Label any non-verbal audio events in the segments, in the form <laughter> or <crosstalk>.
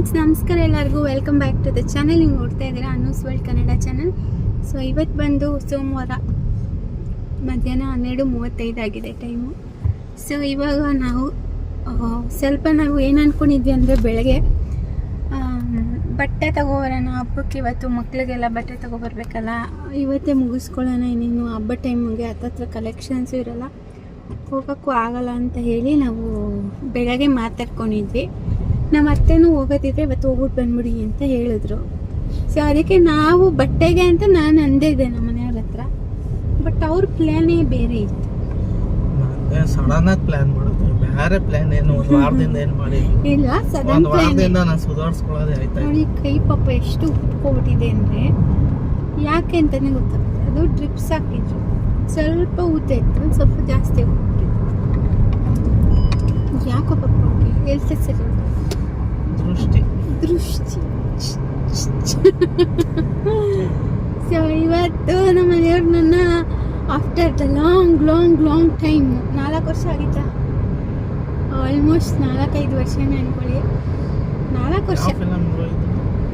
Friends, ನಮಸ್ಕಾರ ಎಲ್ಲರಿಗೂ. Welcome back to the channel ನೀವು ನೋಡ್ತಾ ಇದ್ದೀರಾ Annu's world Kannada channel so ಇವತ್ತು ಬಂದು ಸೋಮವಾರ ಮಧ್ಯಾಹ್ನ ಹನ್ನೆರಡು ಮೂವತ್ತೈದು ಆಗಿದೆ ಟೈಮು ಸೊ ಇವಾಗ ನಾವು ಸ್ವಲ್ಪ ನಾವು ಏನು ಅಂದ್ಕೊಂಡಿದ್ವಿ ಅಂದರೆ ಬೆಳಗ್ಗೆ ಬಟ್ಟೆ ತಗೋಬರೋಣ, ಹಬ್ಬಕ್ಕೆ ಇವತ್ತು ಮಕ್ಳಿಗೆಲ್ಲ ಬಟ್ಟೆ ತಗೋಬರ್ಬೇಕಲ್ಲ, ಇವತ್ತೇ ಮುಗಿಸ್ಕೊಳ್ಳೋಣ ಇನ್ನೇನು ಹಬ್ಬ ಟೈಮಿಗೆ ಹತ್ತತ್ರ ಕಲೆಕ್ಷನ್ಸು ಇರೋಲ್ಲ, ಹೋಗೋಕ್ಕೂ ಆಗಲ್ಲ ಅಂತ ಹೇಳಿ ನಾವು ಬೆಳಗ್ಗೆ ಮಾತಾಡ್ಕೊಂಡಿದ್ವಿ. ನಮ್ಮ ಅತ್ತೆನೂ ಹೋಗೋದಿದ್ರೆ ಇವತ್ತು ಹೋಗ್ಬಿಟ್ಟು ಬಂದ್ಬಿಡಿ ಅಂತ ಹೇಳಿದ್ರು. ಸೊ ಅದಕ್ಕೆ ನಾವು ಬಟ್ಟೆಗೆ ಅಂತ ನಾನು ಅಂದಿದ್ದೆ ನಮ್ಮ ಮನೆಯವ್ರ ಹತ್ರ. ಬಟ್ ಅವ್ರ ಪ್ಲ್ಯಾನೇ ಬೇರೆ ಇತ್ತು. ಸಡನ್ ಆಗಿ ಪ್ಲಾನ್ ಮಾಡೋದು. ಬೇರೆ ಪ್ಲಾನ್ ಏನು ಒಂದು ವಾರದಿಂದ ಏನು ಮಾಡಿ <laughs> ಇಲ್ಲ ಸಡನ್ ವಾರದಿಂದ ನಾನು ಸುಧಾರಿಸ್ಕೊಳ್ಳೋದೇ ಆಯ್ತಾ ನೋಡಿ ಕೈ ಪಾಪ ಎಷ್ಟು ಉಟ್ಕೊಬಿಟ್ಟಿದೆ ಅಂದರೆ ಯಾಕೆ ಅಂತಲೇ ಗೊತ್ತಾಗುತ್ತೆ ಅದು ಡ್ರಿಪ್ಸ್ ಹಾಕಿದ್ರು. ಸ್ವಲ್ಪ ಊತ ಇತ್ತು ಸ್ವಲ್ಪ ಜಾಸ್ತಿ ಹೋಗ್ಬಿಟ್ಟಿತ್ತು ಯಾಕೋ ಪಾಪ ಹೇಳ್ತೆ ಸರಿ ದೃಷ್ಟಿ. ದೃಷ್ಟಿ. ಸೊ <laughs> ಇವತ್ತು ನಮ್ಮ ಮನೆಯವ್ರು ನನ್ನ after the long long long time ನಾಲ್ಕು ವರ್ಷ ಆಗಿತ್ತಾ? ಆಲ್ಮೋಸ್ಟ್ ನಾಲ್ಕೈದು ವರ್ಷನೇ ಅನ್ಕೊಳ್ಳಿ. ನಾಲ್ಕು ವರ್ಷ.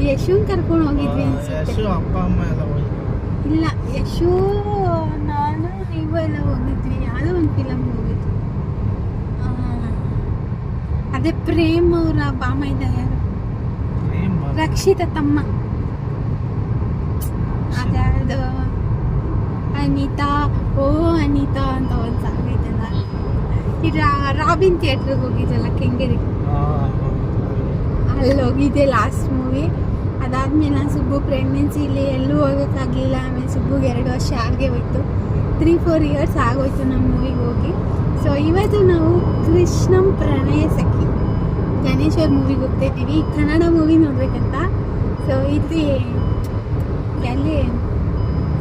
ಯಶುನ್ ಕರ್ಕೊಂಡು ಹೋಗಿದ್ವಿ ಅನ್ಸುತ್ತೆ. ಇಲ್ಲ ಯಶು ನಾನು ನೀವು ಎಲ್ಲ ಹೋಗಿದ್ವಿ. ಯಾವುದೋ ಒಂದು ಫಿಲಮ್ ಹೋಗಿದ್ವಿ ಅದೇ ಪ್ರೇಮ್ ಅವರ ಬಾಮ ಇದ್ದ ಯಾರು? ರಕ್ಷಿತ ತಮ್ಮ. ಅದ್ಯಾವ್ದು ಅನಿತಾ. ಓ ಅನಿತಾ ಅಂತ ಒಂದು ಸಾಂಗ್ ಇದೆಲ್ಲ ಈ ರಾಬಿನ್ ಥಿಯೇಟ್ರಿಗೆ ಹೋಗಿದ್ದಲ್ಲ ಕೆಂಗೇರಿ? ಅಲ್ಲಿ ಹೋಗಿದ್ದೆ ಲಾಸ್ಟ್ ಮೂವಿ ಅದಾದ್ಮೇಲೆ ನಾನು ಸುಬ್ಬು ಪ್ರೆಗ್ನೆನ್ಸಿಲಿ ಎಲ್ಲೂ ಹೋಗೋಕ್ಕಾಗಲಿಲ್ಲ. ಆಮೇಲೆ ಸುಬ್ಬುಗೆ ಎರಡು ವರ್ಷ ಆಗೇ ಹೋಯ್ತು. ತ್ರೀ ಫೋರ್ ಇಯರ್ಸ್ ಆಗೋಯ್ತು ನಮ್ಮ ಮೂವಿಗೆ ಹೋಗಿ. ಸೊ ಇವತ್ತು ನಾವು ಕೃಷ್ಣಂ ಪ್ರಣಯ ಅವ್ರ ಮೂವಿಗೆ ಹೋಗ್ತಾ ಇದ್ದೀವಿ ಕನ್ನಡ ಮೂವಿ ನೋಡ್ಬೇಕಂತ. ಸೊ ಇಲ್ಲಿ ಅಲ್ಲಿ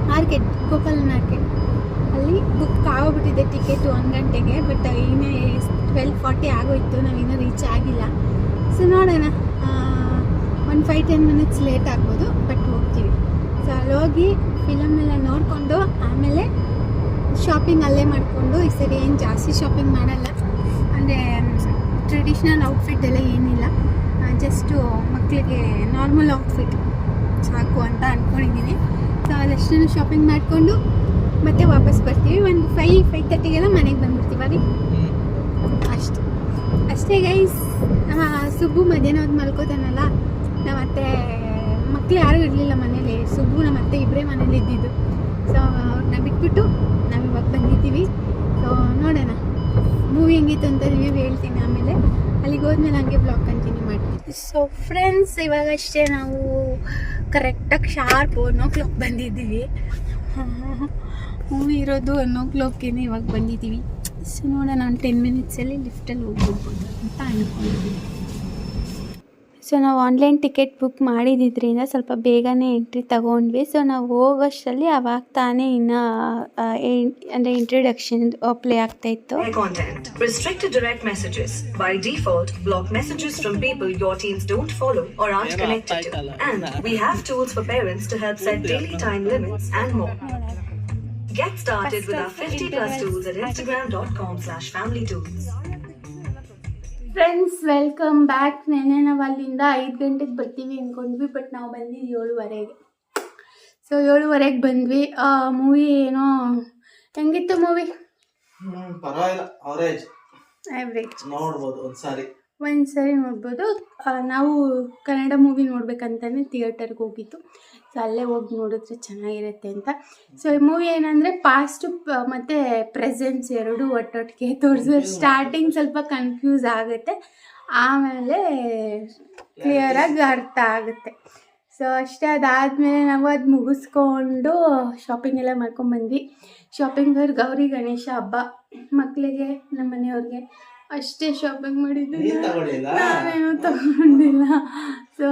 ಮಾರ್ಕೆಟ್ ಗೋಪಾಲ್ ಮಾರ್ಕೆಟ್. ಅಲ್ಲಿ ಬುಕ್ ಆಗೋಗ್ಬಿಟ್ಟಿದೆ ಟಿಕೆಟು ಒಂದು ಗಂಟೆಗೆ ಬಟ್ ಇನ್ನೂ ಟ್ವೆಲ್ ಫಾರ್ಟಿ ಆಗೋಯ್ತು. ನಾವಿನ್ನೂ ರೀಚ್ ಆಗಿಲ್ಲ. ಸೊ ನೋಡೋಣ. ಒಂದು ಫೈವ್ ಟೆನ್ ಮಿನಿಟ್ಸ್ ಲೇಟ್ ಆಗ್ಬೋದು ಬಟ್ ಹೋಗ್ತೀವಿ. ಸೊ ಅಲ್ಲಿ ಹೋಗಿ ಫಿಲಮ್ ಎಲ್ಲ ನೋಡಿಕೊಂಡು, ಆಮೇಲೆ ಶಾಪಿಂಗ್ ಅಲ್ಲೇ ಮಾಡಿಕೊಂಡು, ಈ ಸರಿ ಏನು ಜಾಸ್ತಿ ಶಾಪಿಂಗ್ ಮಾಡಲ್ಲ. ಅಂದರೆ ಟ್ರೆಡಿಷ್ನಲ್ ಔಟ್ಫಿಟ್ ಎಲ್ಲ ಏನಿಲ್ಲ. ಜಸ್ಟು ಮಕ್ಕಳಿಗೆ ನಾರ್ಮಲ್ ಔಟ್ಫಿಟ್ ಸಾಕು ಅಂತ ಅಂದ್ಕೊಂಡಿದ್ದೀನಿ ಸೊ ಅದಷ್ಟನ್ನು ಶಾಪಿಂಗ್ ಮಾಡಿಕೊಂಡು ಮತ್ತೆ ವಾಪಸ್ ಬರ್ತೀವಿ. ಒಂದು ಫೈ ಫೈವ್ ತರ್ಟಿಗೆಲ್ಲ ಮನೆಗೆ ಬಂದ್ಬಿಡ್ತೀವಿ. ಅಷ್ಟೇ. ಅಷ್ಟೇ ಗೈಸ್ ಸುಬ್ಬು ಮಧ್ಯಾಹ್ನ ಹೊತ್ತು ಮಲ್ಕೋತಾನಲ್ಲ? ನಮ್ಮ ಅತ್ತೆ ಮಕ್ಕಳು ಯಾರೂ ಇರಲಿಲ್ಲ ಮನೇಲಿ. ಸುಬ್ಬು ನಮ್ಮ ಅತ್ತೆ ಇಬ್ಬರೇ ಮನೇಲಿ ಇದ್ದಿದ್ದು ಸೊ ಅವ್ರನ್ನ ಬಿಟ್ಬಿಟ್ಟು ನಾವು ಇವಾಗ ಬಂದಿದ್ದೀವಿ. ಸೊ ನೋಡೋಣ. ಮೂವಿ ಹೆಂಗಿತ್ತು ಅಂತ ರಿವ್ಯೂ ಹೇಳ್ತೀನಿ ಆಮೇಲೆ ಅಲ್ಲಿಗೆ ಹೋದ್ಮೇಲೆ ಹಂಗೆ ಬ್ಲಾಗ್ ಕಂಟಿನ್ಯೂ ಮಾಡ್ತೀನಿ. ಸೊ ಫ್ರೆಂಡ್ಸ್ ಇವಾಗ ಅಷ್ಟೇ ನಾವು ಕರೆಕ್ಟಾಗಿ ಶಾರ್ಪ್ ಒನ್ ಓ ಕ್ಲಾಕ್ ಬಂದಿದ್ದೀವಿ. <laughs> ಮೂವಿ ಇರೋದು ಒನ್ ಓ ಕ್ಲಾಕಿಗೆ ಇವಾಗ ಬಂದಿದ್ದೀವಿ. ಸೊ ನೋಡೋಣ ನಾನು ಟೆನ್ ಮಿನಿಟ್ಸಲ್ಲಿ ಲಿಫ್ಟಲ್ಲಿ ಹೋಗ್ಬಿಡ್ಬೋದು ಅಂತ ಅಂದ್ಕೊಂಡಿದ್ದೀನಿ ಸೊ ನಾವು ಆನ್ಲೈನ್ ಟಿಕೆಟ್ ಬುಕ್ ಮಾಡಿದ್ದರಿಂದ ಸ್ವಲ್ಪ ಬೇಗನೆ ಎಂಟ್ರಿ ತಗೊಂಡ್ವಿ. ಸೊ ನಾವು ಹೋಗೋಷ್ಟರಲ್ಲಿ ಅವಾಗ ತಾನೇ ಇನ್ನು ಅಂದರೆ ಇಂಟ್ರೊಡಕ್ಷನ್ ಪ್ಲೇ ಆಗ್ತಾ ಇತ್ತು. Get started with our 50 plus tools at instagram.com slash family tools. Friends welcome back ನೆನ್ನೆ ನಾವು ಅಲ್ಲಿಂದ ಐದು ಗಂಟೆಗೆ ಬರ್ತೀವಿ ಅಂದ್ಕೊಂಡ್ವಿ ಬಟ್ ನಾವು ಬಂದಿದ್ದು ಏಳುವರೆಗೆ. ಸೊ ಏಳುವರೆಗೆ ಬಂದ್ವಿ. ಮೂವಿ ಏನೋ ಹೆಂಗಿತ್ತು ಮೂವಿ ಪರವಾಗಿಲ್ಲ. ಅವರೇಜ್ ನೋಡ್ಬೋದು ಒಂದ್ಸಾರಿ. ಒಂದು ಸರಿ ನೋಡ್ಬೋದು. ನಾವು ಕನ್ನಡ ಮೂವಿ ನೋಡ್ಬೇಕಂತಾನೆ ಥಿಯೇಟರ್ಗೆ ಹೋಗಿದ್ದು. ಸೊ ಅಲ್ಲೇ ಹೋಗಿ ನೋಡಿದ್ರೆ ಚೆನ್ನಾಗಿರುತ್ತೆ ಅಂತ. ಸೊ ಈ ಮೂವಿ ಏನಂದರೆ ಪಾಸ್ಟು ಮತ್ತು ಪ್ರೆಸೆನ್ಸ್ ಎರಡು ಒಟ್ಟೊಟ್ಟಿಗೆ ತೋರಿಸಿದ್ರೆ ಸ್ಟಾರ್ಟಿಂಗ್ ಸ್ವಲ್ಪ ಕನ್ಫ್ಯೂಸ್ ಆಗುತ್ತೆ. ಆಮೇಲೆ ಕ್ಲಿಯರಾಗಿ ಅರ್ಥ ಆಗುತ್ತೆ. ಸೊ ಅಷ್ಟೇ ಅದಾದಮೇಲೆ ನಾವು ಅದು ಮುಗಿಸ್ಕೊಂಡು ಶಾಪಿಂಗ್ ಎಲ್ಲ ಮಾಡ್ಕೊಂಡ್ಬಂದ್ವಿ ಶಾಪಿಂಗ್ ಅವ್ರು ಗೌರಿ ಗಣೇಶ ಹಬ್ಬ. ಮಕ್ಕಳಿಗೆ ನಮ್ಮ ಮನೆಯವ್ರಿಗೆ ಅಷ್ಟೇ ಶಾಪಿಂಗ್ ಮಾಡಿದ್ದು. ನಾವೇನು ತಗೊಂಡಿಲ್ಲ? ಸೊ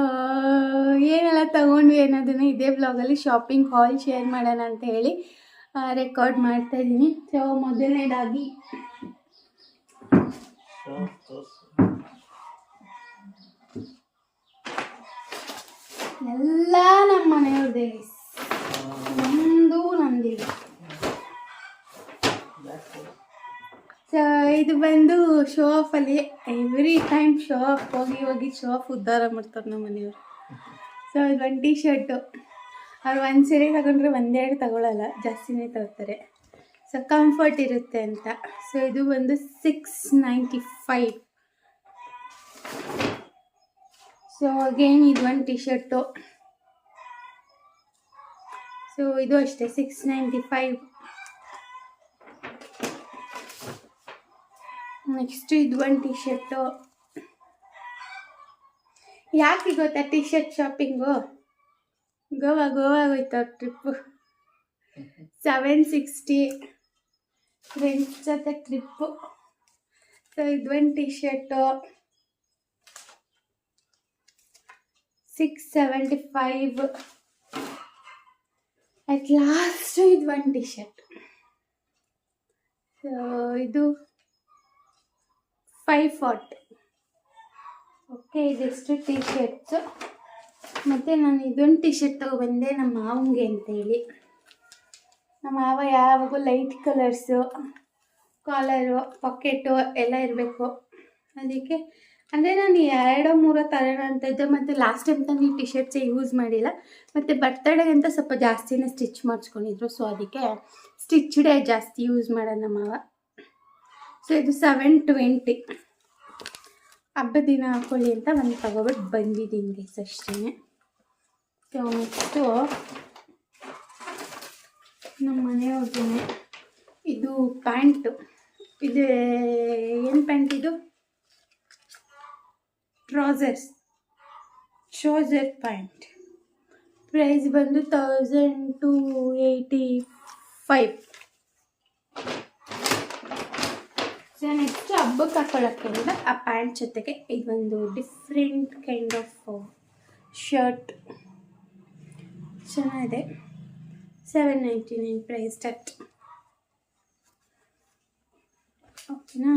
ಏನೆಲ್ಲ ತಗೊಂಡ್ವಿ ಅನ್ನೋದನ್ನ ಇದೇ ಬ್ಲಾಗಲ್ಲಿ ಶಾಪಿಂಗ್ ಹಾಲ್ ಶೇರ್ ಮಾಡೋಣ ಅಂತ ಹೇಳಿ ರೆಕಾರ್ಡ್ ಮಾಡ್ತಾ ಇದ್ದೀನಿ. ಸೊ ಮೊದಲನೇದಾಗಿ ಎಲ್ಲ ನಮ್ಮ ಮನೆಯವ್ರದ್ದೇ ನಮ್ಮದು ನಂದಿಲ್ಲ. ಸೊ ಇದು ಬಂದು ಶೋ ಆಫಲ್ಲಿ ಎವ್ರಿ ಟೈಮ್ ಶೋ ಆಫ್ ಹೋಗಿ ಹೋಗಿ ಶೋ ಆಫ್ ಉದ್ಧಾರ ಮಾಡ್ತಾರೆ ನಮ್ಮ ಮನೆಯವರು. ಸೊ ಇದು ಒಂದು ಟಿ ಶರ್ಟು ಅವ್ರು ಒಂದು ಸೀರೆ ತಗೊಂಡ್ರೆ ಒಂದೆರಡು ತಗೊಳ್ಳಲ್ಲ ಜಾಸ್ತಿನೇ ತಗೋತಾರೆ ಸೊ ಕಂಫರ್ಟ್ ಇರುತ್ತೆ ಅಂತ. ಸೊ ಇದು ಬಂದು six ninety five so again ಇದು ಒಂದು ಟಿ ಶರ್ಟು ಸೊ ಇದು ಅಷ್ಟೇ ಸಿಕ್ಸ್ ನೈಂಟಿ ಫೈವ್ ನೆಕ್ಸ್ಟ್ ಇದು ಒಂದು ಟಿ ಶರ್ಟು ಯಾಕೆ ಗೊತ್ತಾ T shirt shopping Goa Goa ಹೋಯ್ತು ಟ್ರಿಪ್ಪು ಸೆವೆನ್ ಸಿಕ್ಸ್ಟಿ ಫ್ರೆಂಡ್ಸ್ ಜೊತೆ ಟ್ರಿಪ್ಪು ಸೊ ಇದು ಒಂದು T shirt six seventy five at last ಇದು ಒಂದು ಟಿ ಶರ್ಟ್ ಸೊ ಇದು ಫೈವ್ ಫಾರ್ಟಿ. ಓಕೆ, ಇದೆಷ್ಟು ಟಿ ಶರ್ಟ್ಸು ಮತ್ತು ನಾನು ಇದೊಂದು ಟಿ ಶರ್ಟ್ ತೊಗೊಬಂದೆ ನಮ್ಮ ಮಾವಂಗೆ ಅಂತೇಳಿ. ನಮ್ಮ ಮಾವ ಯಾವಾಗೂ ಲೈಟ್ ಕಲರ್ಸು ಕಾಲರು ಪಾಕೆಟು ಎಲ್ಲ ಇರಬೇಕು. ಅದಕ್ಕೆ, ಅಂದರೆ ನಾನು ಎರಡೋ ಮೂರೋ ತರೋಣ ಅಂತ ಇದ್ದೆ. ಮತ್ತು ಲಾಸ್ಟ್ ಟೈಮ್ ತಾನು ಈ ಟಿ ಶರ್ಟ್ಸೇ ಯೂಸ್ ಮಾಡಿಲ್ಲ. ಮತ್ತು ಬರ್ತಡೇಗೆ ಅಂತ ಸ್ವಲ್ಪ ಜಾಸ್ತಿನೇ ಸ್ಟಿಚ್ ಮಾಡಿಸ್ಕೊಂಡಿದ್ರು. ಸೊ ಅದಕ್ಕೆ ಸ್ಟಿಚ್ಡೇ ಜಾಸ್ತಿ ಯೂಸ್ ಮಾಡೋಣ ಮಾವ. ಸೊ ಇದು ಸೆವೆನ್ ಟ್ವೆಂಟಿ ಹಬ್ಬದ ದಿನ ಹಾಕೊಳ್ಳಿ ಅಂತ ಒಂದು ತಗೊಬಿಟ್ಟು ಬಂದಿದ್ದೀನಿ ಗೈಸ್ ಅಷ್ಟೇ ಸೊ ನೆಕ್ಸ್ಟು ನಮ್ಮ ಮನೆಯವ್ರಿಗೆ ಇದು ಪ್ಯಾಂಟು. ಇದು ಏನು ಪ್ಯಾಂಟ್ ಇದು? ಟ್ರೌಸರ್ಸ್. Trouser pant. ಪ್ರೈಸ್ ಬಂದು thousand two eighty five so next ಹಬ್ಬಕ್ಕೆ ಹಾಕೊಳ್ಳೋಕ್ಕೆ ಆ ಪ್ಯಾಂಟ್ ಜೊತೆಗೆ ಇದೊಂದು ಡಿಫ್ರೆಂಟ್ ಕೈಂಡ್ ಆಫ್ ಶರ್ಟ್ ಚೆನ್ನಾಗಿದೆ. Seven ninety nine price start ಓಕೆನಾ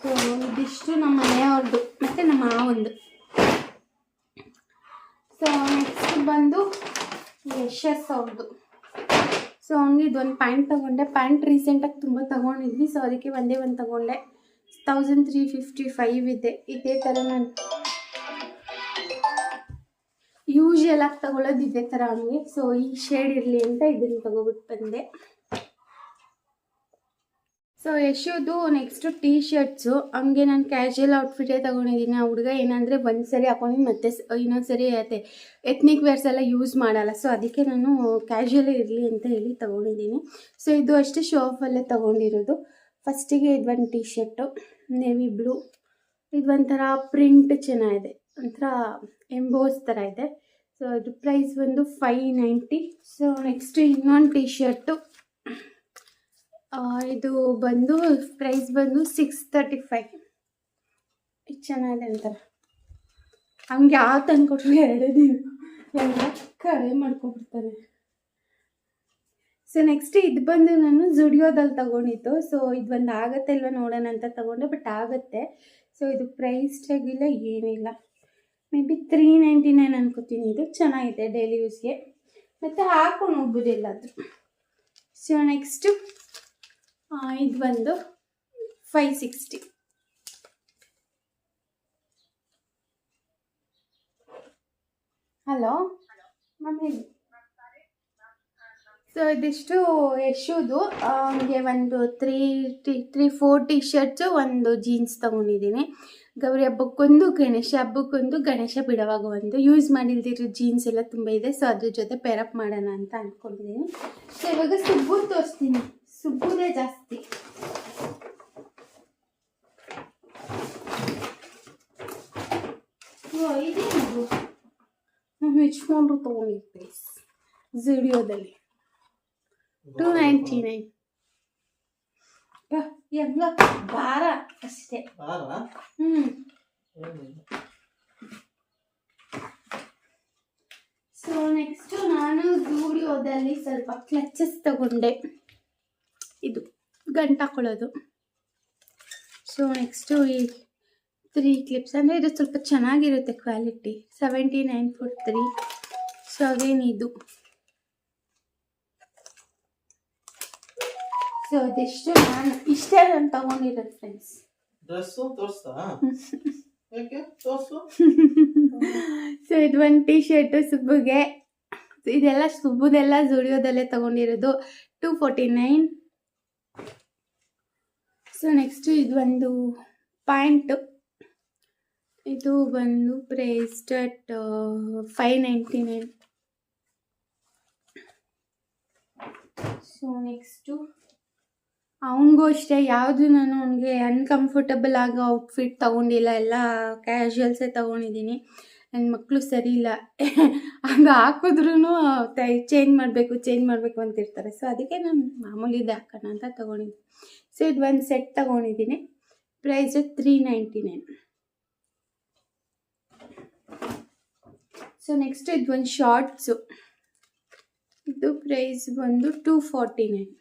ಸೊ ಇದಿಷ್ಟು ನಮ್ಮ ಮನೆಯವ್ರದ್ದು ಮತ್ತು ನಮ್ಮ ಮಾವಂದು. ಸೊ ನೆಕ್ಸ್ಟ್ ಬಂದು ಯಶಸ್ ಅವ್ರದ್ದು ಸೊ ಅವ್ನಿಗೆ ಇದೊಂದು ಪ್ಯಾಂಟ್ ತೊಗೊಂಡೆ. ಪ್ಯಾಂಟ್ ರೀಸೆಂಟಾಗಿ ತುಂಬ ತೊಗೊಂಡಿದ್ವಿ. ಸೊ ಅದಕ್ಕೆ ಒಂದೇ ಒಂದು ತೊಗೊಂಡೆ. ತೌಸಂಡ್ ತ್ರೀ ಫಿಫ್ಟಿ ಫೈವ್ ಇದೆ. ಇದೇ ಥರ ನಾನು ಯೂಶಲ್ ಆಗಿ ತಗೊಳ್ಳೋದು ಇದೇ ಥರ ಅವನಿಗೆ ಸೊ ಈ ಶೇಡ್ ಇರಲಿ ಅಂತ ಇದನ್ನು ತಗೊಬಿಟ್ಟು ಬಂದೆ. ಸೊ ಯಶೋದು ನೆಕ್ಸ್ಟು ಟೀ ಶರ್ಟ್ಸು ಹಂಗೆ ನಾನು ಕ್ಯಾಶುವಲ್ ಔಟ್ಫಿಟೇ ತೊಗೊಂಡಿದ್ದೀನಿ ಆ ಹುಡುಗ ಏನಂದರೆ ಒಂದು ಸರಿ ಹಾಕೊಂಡು ಮತ್ತೆ ಇನ್ನೊಂದು ಸರಿ ಅದೇ ಎತ್ನಿಕ್ ವೇರ್ಸ್ ಎಲ್ಲ ಯೂಸ್ ಮಾಡಲ್ಲ. ಸೊ ಅದಕ್ಕೆ ನಾನು ಕ್ಯಾಶುವಲೇ ಇರಲಿ ಅಂತ ಹೇಳಿ ತೊಗೊಂಡಿದ್ದೀನಿ ಸೊ ಇದು ಅಷ್ಟೇ ಶೋ ಆಫಲ್ಲೇ ತೊಗೊಂಡಿರೋದು. ಫಸ್ಟಿಗೆ ಇದು ಒಂದು ಟೀ ಶರ್ಟು ನೇವಿ ಬ್ಲೂ ಇದು ಒಂಥರ ಪ್ರಿಂಟ್ ಚೆನ್ನಾಗಿದೆ. ಒಂಥರ ಎಂಬೋಸ್ ಥರ ಇದೆ. ಸೊ ಇದು ಪ್ರೈಸ್ ಬಂದು ಫೈವ್ ನೈಂಟಿ ಸೊ ನೆಕ್ಸ್ಟ್ ಇನ್ನೊಂದು ಟೀ ಶರ್ಟು ಇದು ಬಂದು ಪ್ರೈಸ್ ಬಂದು ಸಿಕ್ಸ್ ತರ್ಟಿ ಫೈವ್ ಇದು ಚೆನ್ನಾಗಿದೆ ಅಂತಾರೆ. ಹಂಗೆ ಯಾವ ತಂದ್ಕೊಟ್ರು ಎರಡೇ ದಿನ. ಎಲ್ಲ ಕರೆ ಮಾಡ್ಕೊಬಿಡ್ತಾರೆ ಸೊ ನೆಕ್ಸ್ಟ್ ಇದು ಬಂದು ನಾನು ಜುಡಿಯೋದಲ್ಲಿ ತಗೊಂಡಿದ್ದು. ಸೊ ಇದು ಒಂದು ಆಗುತ್ತೆ ಇಲ್ವ ನೋಡೋಣ ಅಂತ ತಗೊಂಡೆ ಬಟ್ ಆಗುತ್ತೆ. ಸೊ ಇದು ಪ್ರೈಸ್ ಆಗಿಲ್ಲ ಏನಿಲ್ಲ. Maybe three ninety nine ಅನ್ಕೋತೀನಿ. ಇದು ಚೆನ್ನಾಗಿದೆ ಡೈಲಿ ಯೂಸ್ಗೆ ಮತ್ತು ಹಾಕೊಂಡು ಹೋಗ್ಬೋದು ಎಲ್ಲಾದರೂ. ಸೊ ನೆಕ್ಸ್ಟು ಇದು ಬಂದು five sixty hello mummy so ಇದಿಷ್ಟು ಯಶುದು ಅವನಿಗೆ ಒಂದು three T three four T shirts ಒಂದು ಜೀನ್ಸ್ ತೊಗೊಂಡಿದ್ದೀನಿ. ಗೌರಿ ಹಬ್ಬಕ್ಕೊಂದು, ಗಣೇಶ ಹಬ್ಬಕ್ಕೊಂದು, ಗಣೇಶ ಬಿಡವಾಗ ಒಂದು ಯೂಸ್ ಮಾಡಿಲ್ದಿರೋ ಜೀನ್ಸ್ ಎಲ್ಲ ತುಂಬ ಇದೆ. ಸೊ ಅದ್ರ ಜೊತೆ ಪೇರಪ್ ಮಾಡೋಣ ಅಂತ ಅಂದ್ಕೊಂಡಿದ್ದೀನಿ. ಸೊ ಇವಾಗ ಸುಬ್ಬು ತೋರಿಸ್ತೀನಿ. ಸುಬ್ಬುದೇ ಜಾಸ್ತಿ ಓ ಇದೇನಿದು ನಾವು ಹೆಚ್ಕೊಂಡು ತೊಗೊಂಡಿದ್ವಿ ಝುಡಿಯೋದಲ್ಲಿ ಟೂ ನೈಂಟಿ ನೈನ್ ಎಲ್ಲ ಭಾರ ಅಷ್ಟೇ ಹ್ಞೂ ಸೊ ನೆಕ್ಸ್ಟು ನಾನು ಝೂಡಿಯೋದಲ್ಲಿ ಸ್ವಲ್ಪ ಕ್ಲಚಸ್ ತಗೊಂಡೆ ಇದು ಗಂಟು ಹಾಕೊಳ್ಳೋದು. ಸೊ ನೆಕ್ಸ್ಟು ಈ ತ್ರೀ ಕ್ಲಿಪ್ಸ್ ಅಂದರೆ ಇದು ಸ್ವಲ್ಪ ಚೆನ್ನಾಗಿರುತ್ತೆ quality seventy nine four three so again ಇದು ಸೊ ಅದೆಷ್ಟು ನಾನು ಇಷ್ಟೇ ನಾನು ತಗೊಂಡಿರೋದು ಫ್ರೆಂಡ್ಸ್ ಸೊ ಇದು ಒಂದು ಟೀ ಶರ್ಟು ಸುಬ್ಬುಗೆ. ಇದೆಲ್ಲ ಸುಬ್ಬುದೆಲ್ಲ ಜುಡಿಯೋದಲ್ಲೇ ತಗೊಂಡಿರೋದು. Two forty nine so next ಇದು ಒಂದು ಪ್ಯಾಂಟು ಇದು ಬಂದು priced at five ninety nine so next ಅವನಿಗೂ ಅಷ್ಟೇ, ಯಾವುದು ನಾನು ಅವನಿಗೆ ಅನ್ಕಂಫರ್ಟಬಲ್ ಆಗೋ ಔಟ್ಫಿಟ್ ತೊಗೊಂಡಿಲ್ಲ, ಎಲ್ಲ ಕ್ಯಾಶುವಲ್ಸೇ ತೊಗೊಂಡಿದ್ದೀನಿ. ನನ್ನ ಮಕ್ಕಳು ಸರಿ ಇಲ್ಲ. ಹಂಗೆ ಹಾಕಿದ್ರೂ ಚೇಂಜ್ ಮಾಡಬೇಕು ಚೇಂಜ್ ಮಾಡಬೇಕು ಅಂತಿರ್ತಾರೆ. ಸೊ ಅದಕ್ಕೆ ನಾನು ಮಾಮೂಲಿದೆ ಹಾಕೋಣ ಅಂತ ತೊಗೊಂಡಿದ್ದೀನಿ ಸೊ ಇದು ಒಂದು ಸೆಟ್ ತಗೊಂಡಿದ್ದೀನಿ. Price three ninety nine so next ಇದು ಒಂದು ಶಾರ್ಟ್ಸು ಇದು ಪ್ರೈಸ್ ಬಂದು two forty nine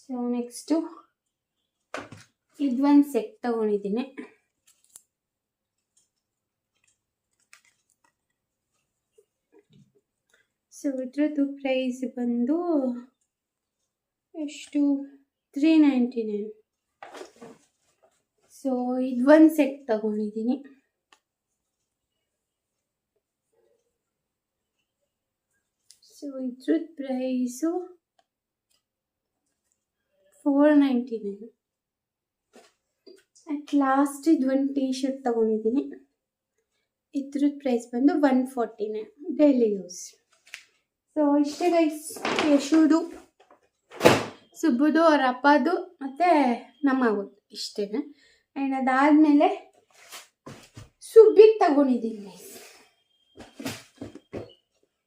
so next ಇದು ಒಂದು ಸೆಟ್ ತಗೊಂಡಿದ್ದೀನಿ. ಸೊ ಇದ್ರದ್ದು ಪ್ರೈಸ್ ಬಂದು ಎಷ್ಟು ತ್ರೀ ನೈಂಟಿ ನೈನ್ ಸೊ ಇದು ಒಂದು ಸೆಟ್ ತಗೊಂಡಿದ್ದೀನಿ. ಸೊ ಇದ್ರದ್ದು price four ninety nine at last ಇದು ಒಂದು ಟೀ ಶರ್ಟ್ ತೊಗೊಂಡಿದ್ದೀನಿ. ಇದ್ರದ್ದು ಪ್ರೈಸ್ ಬಂದು one forty nine daily use so ಇಷ್ಟೇ ಗೈಸ್ ಯಶುದು ಸುಬ್ಬುದು ಅವ್ರ ಅಪ್ಪದು ಮತ್ತು ಆಗುತ್ತೆ ಇಷ್ಟೇ ಆ್ಯಂಡ್ ಅದಾದಮೇಲೆ ಸುಬ್ಬಿಗೆ ತಗೊಂಡಿದ್ದೀನಿ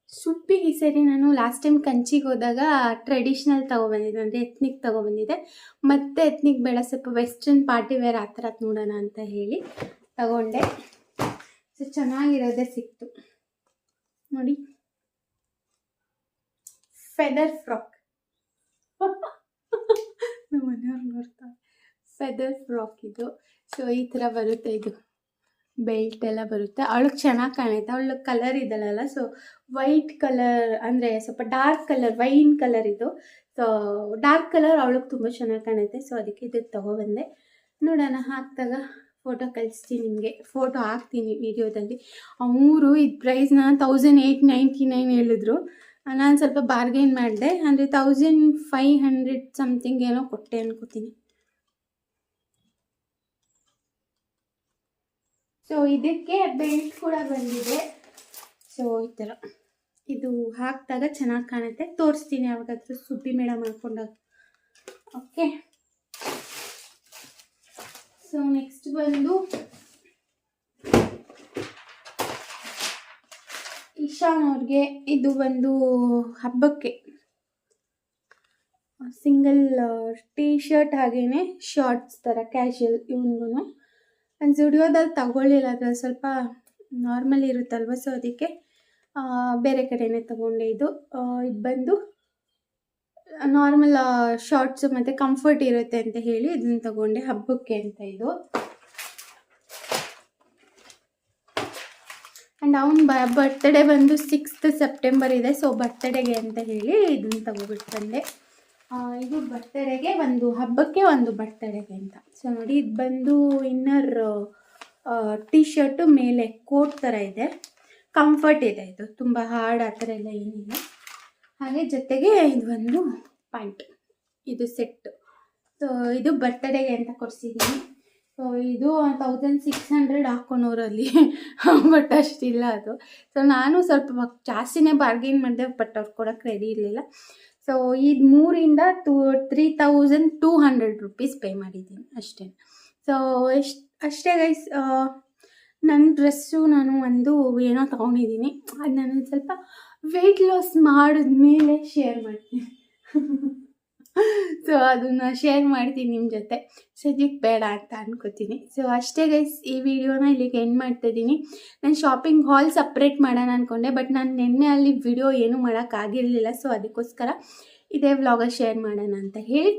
ಸುಬ್ಬಿಗೆ ಈ ಸರಿ ನಾನು ಲಾಸ್ಟ್ ಟೈಮ್ ಕಂಚಿಗೆ ಹೋದಾಗ ಟ್ರೆಡಿಷ್ನಲ್ ತೊಗೊಬಂದಿದ್ದೆ, ಅಂದರೆ ಎತ್ನಿಕ್ ತೊಗೊಬಂದಿದ್ದೆ. ಮತ್ತೆ ಎತ್ನಿಕ್ ಬೇಡ, ಸ್ವಲ್ಪ ವೆಸ್ಟರ್ನ್ ಪಾರ್ಟಿ ವೇರ್ ಆ ಥರದ್ದು ನೋಡೋಣ ಅಂತ ಹೇಳಿ ತಗೊಂಡೆ. ಸೊ ಚೆನ್ನಾಗಿರೋದೇ ಸಿಕ್ತು. ನೋಡಿ. ಫೆದರ್ ಫ್ರಾಕ್ ನಮ್ಮ <laughs> ಮನೆಯವ್ರು ನೋಡ್ತಾರೆ ಫೆದರ್ ಫ್ರಾಕ್ ಇದು. ಸೊ ಈ ಥರ ಬರುತ್ತೆ ಇದು. ಬೆಲ್ಟ್ ಎಲ್ಲ ಬರುತ್ತೆ. ಅವಳಿಗೆ ಚೆನ್ನಾಗಿ ಕಾಣುತ್ತೆ. ಅವಳ ಕಲರ್ ಇದಲ್ಲ ಸೊ ವೈಟ್ ಕಲರ್ ಅಂದರೆ ಸ್ವಲ್ಪ ಡಾರ್ಕ್ ಕಲರ್ ವೈನ್ ಕಲರ್ ಇದು. ಸೊ ಡಾರ್ಕ್ ಕಲರ್ ಅವಳಿಗೆ ತುಂಬ ಚೆನ್ನಾಗಿ ಕಾಣುತ್ತೆ. ಸೊ ಅದಕ್ಕೆ ಇದು ತೊಗೊಬಂದೆ. ನೋಡೋಣ, ಹಾಕಿದಾಗ ಫೋಟೋ ಕಳಿಸ್ತೀನಿ ನಿಮಗೆ. ಫೋಟೋ ಹಾಕ್ತೀನಿ ವಿಡಿಯೋದಲ್ಲಿ ಅವರು ಇದು ಪ್ರೈಸ್ನ ತೌಸಂಡ್ ಏಯ್ಟ್ ನೈಂಟಿ ನೈನ್ ಹೇಳಿದ್ರು. ನಾನು ಸ್ವಲ್ಪ ಬಾರ್ಗೇನ್ ಮಾಡಿದೆ. ಅಂದರೆ ತೌಸಂಡ್ ಫೈವ್ ಹಂಡ್ರೆಡ್ ಸಮಥಿಂಗ್ ಏನೋ ಕೊಟ್ಟೆ ಅನ್ಕೋತೀನಿ. ಸೊ ಇದಕ್ಕೆ ಬೆಲ್ಟ್ ಕೂಡ ಬಂದಿದೆ. ಸೊ ಈ ಥರ ಇದು ಹಾಕಿದಾಗ ಚೆನ್ನಾಗಿ ಕಾಣುತ್ತೆ. ತೋರಿಸ್ತೀನಿ ಯಾವಾಗಾದ್ರೂ ಸುದ್ದಿ ಮೇಡಮ್ ಮಾಡ್ಕೊಂಡಾಗ ಓಕೆ ಸೊ ನೆಕ್ಸ್ಟ್ ಬಂದು ಇಶಾನ್ ಅವ್ರಿಗೆ ಇದು ಒಂದು ಹಬ್ಬಕ್ಕೆ. ಸಿಂಗಲ್ ಟೀ ಶರ್ಟ್ ಹಾಗೇನೆ ಶಾರ್ಟ್ಸ್ ಥರ ಕ್ಯಾಶುಯಲ್ ಇವನಿಗೂ ನಾನು ಜುಡಿಯೋದಲ್ಲಿ ತಗೊಳ್ಳಿಲ್ಲ ಅದ್ರಲ್ಲಿ ಸ್ವಲ್ಪ ನಾರ್ಮಲ್ ಇರುತ್ತಲ್ವ, ಸೊ ಅದಕ್ಕೆ ಬೇರೆ ಕಡೆನೇ ತಗೊಂಡೆ ಇದು. ಇದು ಬಂದು ನಾರ್ಮಲ್ ಶಾರ್ಟ್ಸು ಮತ್ತು ಕಂಫರ್ಟ್ ಇರುತ್ತೆ ಅಂತ ಹೇಳಿ ಇದನ್ನು ತಗೊಂಡೆ ಹಬ್ಬಕ್ಕೆ ಅಂತ ಇದು. ಆ್ಯಂಡ್ ಅವನ ಬ ಬರ್ತಡೇ ಬಂದು ಸಿಕ್ಸ್ತ್ ಸೆಪ್ಟೆಂಬರ್ ಇದೆ. ಸೊ ಬರ್ತಡೇಗೆ ಅಂತ ಹೇಳಿ ಇದನ್ನು ತಗೋಬಿಟ್ಟು ಬಂದೆ. ಇದು ಬರ್ತಡೇಗೆ ಒಂದು ಹಬ್ಬಕ್ಕೆ ಒಂದು ಬರ್ತಡೇಗೆ ಅಂತ. ಸೊ ನೋಡಿ, ಇದು ಬಂದು ಇನ್ನರ್ ಟೀ ಶರ್ಟು ಮೇಲೆ ಕೋಟ್ ಥರ ಇದೆ. ಕಂಫರ್ಟ್ ಇದೆ ಇದು. ತುಂಬ ಹಾರ್ಡ್ ಆ ಥರ ಎಲ್ಲ ಏನಿಲ್ಲ. ಹಾಗೆ ಜೊತೆಗೆ ಇದು ಒಂದು ಪ್ಯಾಂಟ್ ಇದು ಸೆಟ್ಟು ಸೊ ಇದು ಬರ್ತಡೇಗೆ ಅಂತ ಕೊಡಿಸಿದ್ದೀನಿ. ಇದು ತೌಸಂಡ್ ಸಿಕ್ಸ್ ಹಂಡ್ರೆಡ್ ಹಾಕ್ಕೊಳೋರಲ್ಲಿ ಬಟ್ ಅಷ್ಟಿಲ್ಲ ಅದು. ಸೊ ನಾನು ಸ್ವಲ್ಪ ಜಾಸ್ತಿನೇ ಬಾರ್ಗೇನ್ ಮಾಡಿದೆ ಬಟ್ ಅವ್ರು ಕೊಡೋಕ್ಕೆ ರೆಡಿ ಇರಲಿಲ್ಲ. ಸೊ ಇದು ಮೂರಿಂದ two three thousand two hundred rupees pay ಮಾಡಿದ್ದೀನಿ ಅಷ್ಟೇ. ಸೊ ಎಷ್ಟು ಅಷ್ಟೇ ಗೈಸ್ ನನ್ನ ಡ್ರೆಸ್ಸು ನಾನು ಒಂದು ಏನೋ ತೊಗೊಂಡಿದ್ದೀನಿ. ಅದು ನಾನು ಸ್ವಲ್ಪ ವೆಯ್ಟ್ ಲಾಸ್ ಮಾಡಿದ್ಮೇಲೆ ಶೇರ್ ಮಾಡ್ತೀನಿ. <laughs> ಸೊ ಅದನ್ನು ಶೇರ್ ಮಾಡ್ತೀನಿ ನಿಮ್ಮ ಜೊತೆ. ಸದ್ಯಕ್ಕೆ ಬೇಡ ಅಂತ ಅನ್ಕೋತೀನಿ. ಸೊ ಅಷ್ಟೇ ಗೈಸ್ ಈ ವಿಡಿಯೋನ ಇಲ್ಲಿಗೆ ಎಂಡ್ ಮಾಡ್ತಾ ಇದ್ದೀನಿ. ನಾನು ಶಾಪಿಂಗ್ ಹಾಲ್ ಸಪ್ರೇಟ್ ಮಾಡೋಣ ಅಂದ್ಕೊಂಡೆ ಬಟ್ ನಾನು ನಿನ್ನೆ ಅಲ್ಲಿ ವಿಡಿಯೋ ಏನೂ ಮಾಡೋಕ್ಕಾಗಿರಲಿಲ್ಲ ಸೊ ಅದಕ್ಕೋಸ್ಕರ ಇದೇ ವ್ಲಾಗ ಶೇರ್ ಮಾಡೋಣ ಅಂತ ಹೇಳಿ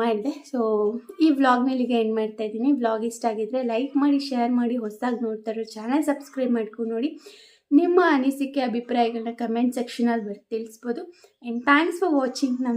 ಮಾಡಿದೆ. ಸೊ ಈ ವ್ಲಾಗ್ನ ಇಲ್ಲಿಗೆ ಎಂಡ್ ಮಾಡ್ತಾ ಇದ್ದೀನಿ. ವ್ಲಾಗ್ ಇಷ್ಟ ಆಗಿದ್ರೆ ಲೈಕ್ ಮಾಡಿ ಶೇರ್ ಮಾಡಿ, ಹೊಸದಾಗಿ ನೋಡ್ತಾ ಇರೋ ಚಾನಲ್ ಸಬ್ಸ್ಕ್ರೈಬ್ ಮಾಡ್ಕೊಂಡು ನೋಡಿ. ನಿಮ್ಮ ಅನಿಸಿಕೆ ಅಭಿಪ್ರಾಯಗಳನ್ನ ಕಮೆಂಟ್ ಸೆಕ್ಷನಲ್ಲಿ ಬರ್ ತಿಳಿಸ್ಬೋದು. ಆ್ಯಂಡ್ ಥ್ಯಾಂಕ್ಸ್ ಫಾರ್ ವಾಚಿಂಗ್ ನಮ್ಮ